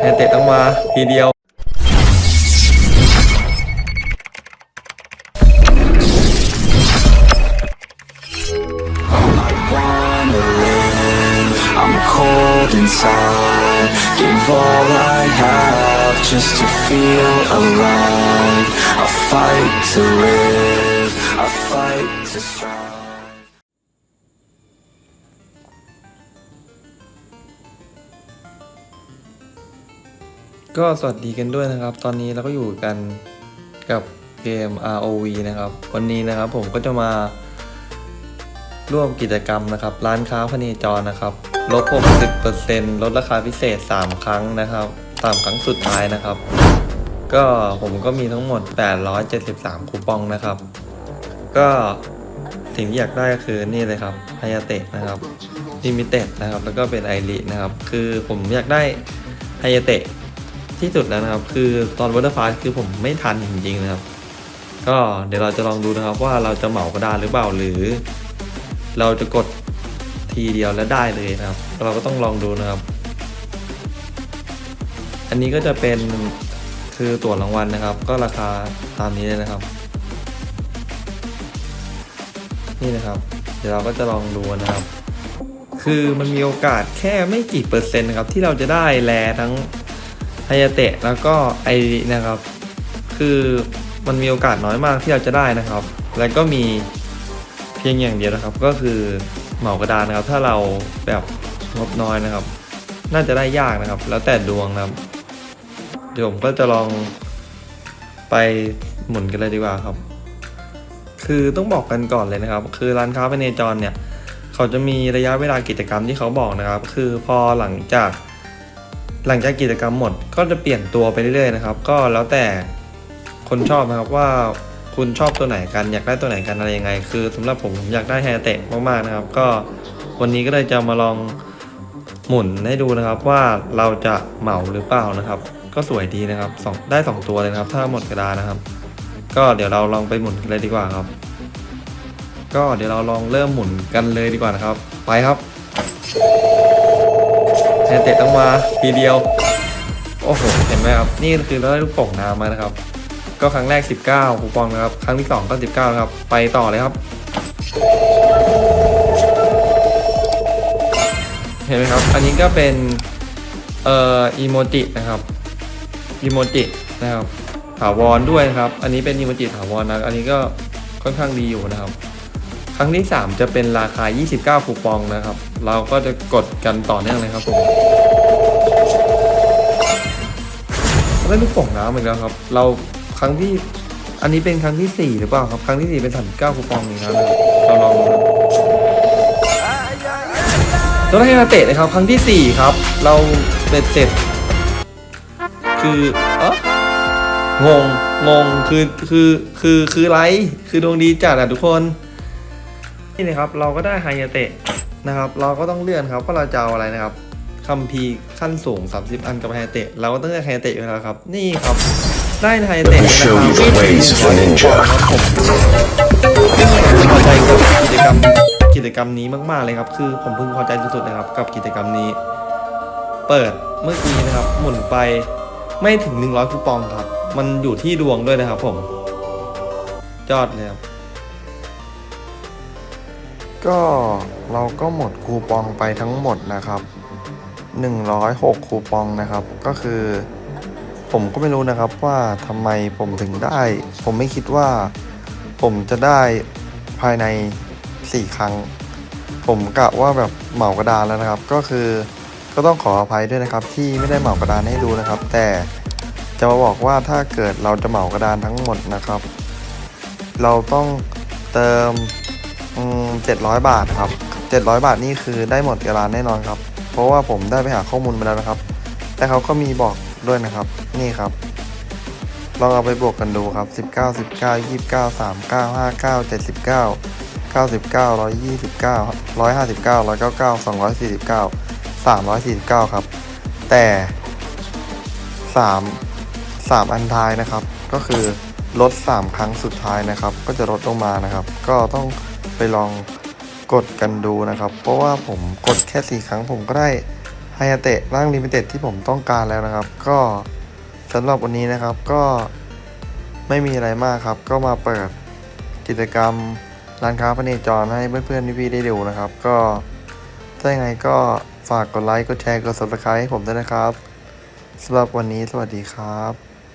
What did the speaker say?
แฮนเตะต้องมาทีเดียว ก็สวัสดีกันด้วยนะครับ ตอนนี้เราก็อยู่กันกับเกม ROV นะครับ วันนี้นะครับผมก็จะมาร่วมกิจกรรมนะครับ ร้านค้าพเนจรนะครับ ลด 60%ลดราคาพิเศษ 3 ครั้งนะครับ3ครั้งสุดท้ายนะครับ ก็ผมก็มีทั้งหมด 873 คูปองนะครับ ก็สิ่งที่อยากได้ก็คือนี่เลยครับฮายาเตะนะครับลิมิเต็ดนะครับ แล้วก็เป็นไอรินะครับ คือผมอยากได้ฮายาเตะ ที่สุดแล้วนะครับ คือตอนวัตเตอร์ฟาสคือผมไม่ทันจริงๆนะครับ ก็เดี๋ยวเราจะลองดูนะครับว่าเราจะเหมากระดานหรือเปล่าหรือ เราจะกดทีเดียวแล้วได้เลยนะครับ เราก็ต้องลองดูนะครับ อันนี้ก็จะเป็นคือตั๋วรางวัลนะครับ ก็ราคาตามนี้เลยนะครับ นี่นะครับ เดี๋ยวเราก็จะลองดูนะครับ คือมันมีโอกาสแค่ไม่กี่เปอร์เซ็นต์นะครับที่เราจะได้แลทั้ง ฮายาเตะแล้วก็ไอนะครับ คือมันมีโอกาสน้อยมากที่เราจะได้นะครับ แล้วก็มีเพียงอย่างเดียวนะครับ ก็คือเหมากระดานนะครับ ถ้าเราแบบงบน้อยนะครับ น่าจะได้ยากนะครับ แล้วแต่ดวงนะครับ เดี๋ยวผมก็จะลองไปหมุนกันเลยดีกว่าครับ คือต้องบอกกันก่อนเลยนะครับ คือร้านค้าพเนจรเนี่ย เขาจะมีระยะเวลากิจกรรมที่เขาบอกนะครับ คือพอหลังจาก หลังจากกิจกรรมหมดก็จะเปลี่ยนตัวไปเรื่อยๆนะครับ ก็แล้วแต่คนชอบนะครับว่าคุณชอบตัวไหนกันอยากได้ตัวไหนกันอะไรยังไง คือสำหรับผมผมอยากได้แฮร์เตะมากๆนะครับ ก็วันนี้ก็เลยจะมาลองหมุนให้ดูนะครับว่าเราจะเหมาหรือเปล่านะครับ ก็สวยดีนะครับสองได้สองตัวเลยนะครับ ถ้าหมดกระดานนะครับ ก็เดี๋ยวเราลองไปหมุนกันเลยดีกว่าครับ ก็เดี๋ยวเราลองเริ่มหมุนกันเลยดีกว่านะครับ ไปครับ แฮนเตะต้องมาทีเดียว โอ้โห เห็นไหมครับ นี่คือเราได้ลูกโป่งน้ำมานะครับ ก็ครั้งแรก 19คูปองนะครับ ครั้งที่ 2 ก็ 19นะครับ ไปต่อเลยครับ เห็นไหมครับ อันนี้ก็เป็น เอ่ออีโมจินะครับอีโมจินะครับ ถาวรด้วยนะครับ อันนี้เป็นอีโมจิถาวรนะ อันนี้ก็ค่อนข้างดีอยู่นะครับ รั้งที่ 3 จะเป็นราคา 29 คูปองนะครับ เราก็จะกดกันต่อเนื่องเลยครับผมได้ลูกโป่งน้ำอีกแล้วครับ เราครั้งที่อันนี้เป็นครั้งที่ 4 หรือเปล่าครับ ครั้งที่ 4 เป็น 39 คูปองอีกแล้วนะครับเราลองดูครับตัวแรกมาเตะเลยครับ ครั้งที่ 4 ครับ เราเบ็ดเสร็จ คือเอองงงงคือคือคือคือไรคือดวงดีจัดอะทุกคน นี่นะครับเราก็ได้ไฮยาเตะนะครับ เราก็ต้องเลื่อนครับว่าเราจะเอาอะไรนะครับคัมภีร์ขั้นสูง 30 อันกับไฮยาเตะเราก็ต้องเลือกไฮยาเตะอยู่แล้วครับ นี่ครับ ได้ไฮยาเตะ Let me show you the ways of a ninja ครับผมซึ่งผมพอใจกับกิจกรรมกิจกรรมนี้มากๆเลยครับ คือผมพึงพอใจสุดๆนะครับ กับกิจกรรมนี้ เปิดเมื่อกี้นะครับ หมุนไปไม่ถึง 100คูปองครับ มันอยู่ที่ดวงด้วยนะครับผมยอดเลยครับ ก็เราก็หมดคูปองไปทั้งหมดนะครับ 106 คูปองนะครับ ก็คือ ผมก็ไม่รู้นะครับว่าทำไมผมถึงได้ ผมไม่คิดว่า ผมจะได้ภายใน 4 ครั้ง ผมกะว่าแบบเหมากระดานแล้วนะครับ ก็คือก็ต้องขออภัยด้วยนะครับ ที่ไม่ได้เหมากระดานให้ดูนะครับ แต่จะมาบอกว่าถ้าเกิดเราจะเหมากระดานทั้งหมดนะครับ เราต้องเติม อืมเจ็ดร้อยบาทครับเจ็ดร้อยบาทนี่คือได้หมดกระดานแน่นอนครับ เพราะว่าผมได้ไปหาข้อมูลมาแล้วนะครับ แต่เขาก็มีบอกด้วยนะครับ นี่ครับ ลองเอาไปบวกกันดูครับสิบเก้าสิบเก้ายี่สิบเก้าสามเก้าห้าเก้าเจ็ดสิบเก้าเก้าสิบเก้าร้อยยี่สิบเก้าร้อยห้าสิบเก้าร้อยเก้าเก้าสองร้อยสี่สิบเก้าสามร้อยสี่สิบเก้าครับ แต่สามสามอันท้ายนะครับ ก็คือลดสามครั้งสุดท้ายนะครับ ก็จะลดลงมานะครับ ก็ต้อง ไปลองกดกันดูนะครับ เพราะว่าผมกดแค่สี่ครั้งผมก็ได้ไฮายาเตะร่างลิมิเต็ดที่ผมต้องการแล้วนะครับ ก็สำหรับวันนี้นะครับก็ไม่มีอะไรมากครับ ก็มาเปิดกิจกรรมร้านค้าพเนจรให้เพื่อนๆพี่ๆได้ดูนะครับ ก็ถ้ายังไงก็ฝากกดไลค์กดแชร์กด subscribe ให้ผมด้วยนะครับสำหรับวันนี้สวัสดีครับ